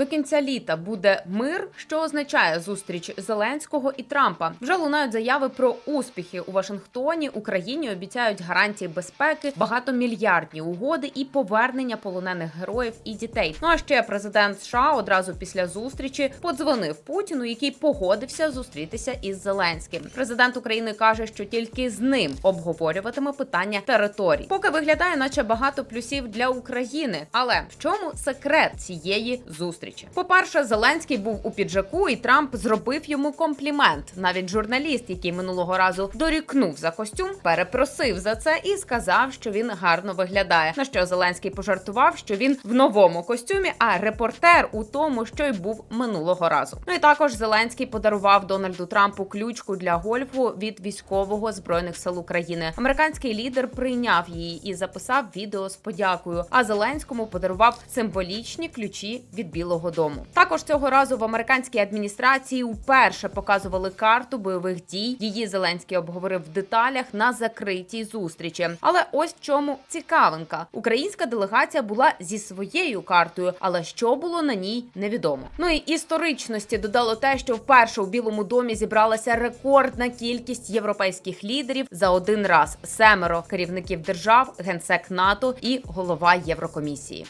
до кінця літа буде мир, що означає зустріч Зеленського і Трампа. Вже лунають заяви про успіхи у Вашингтоні. Україні обіцяють гарантії безпеки, багатомільярдні угоди і повернення полонених героїв і дітей. Ну а ще президент США одразу після зустрічі подзвонив Путіну, який погодився зустрітися із Зеленським. Президент України каже, що тільки з ним обговорюватиме питання територій. Поки виглядає, наче багато плюсів для України. Але в чому секрет цієї зустрічі? По-перше, Зеленський був у піджаку, і Трамп зробив йому комплімент. Навіть журналіст, який минулого разу дорікнув за костюм, перепросив за це і сказав, що він гарно виглядає. На що Зеленський пожартував, що він в новому костюмі, а репортер у тому, що й був минулого разу. Ну і також Зеленський подарував Дональду Трампу ключку для гольфу від військового збройних сил України. Американський лідер прийняв її і записав відео з подякою. А Зеленському подарував символічні ключі від Білого Дому. Також цього разу в американській адміністрації вперше показували карту бойових дій. Її Зеленський обговорив в деталях на закритій зустрічі. Але ось в чому цікавинка: українська делегація була зі своєю картою, але що було на ній, невідомо. Ну і історичності додало те, що вперше у Білому домі зібралася рекордна кількість європейських лідерів за один раз: семеро керівників держав, генсек НАТО і голова Єврокомісії.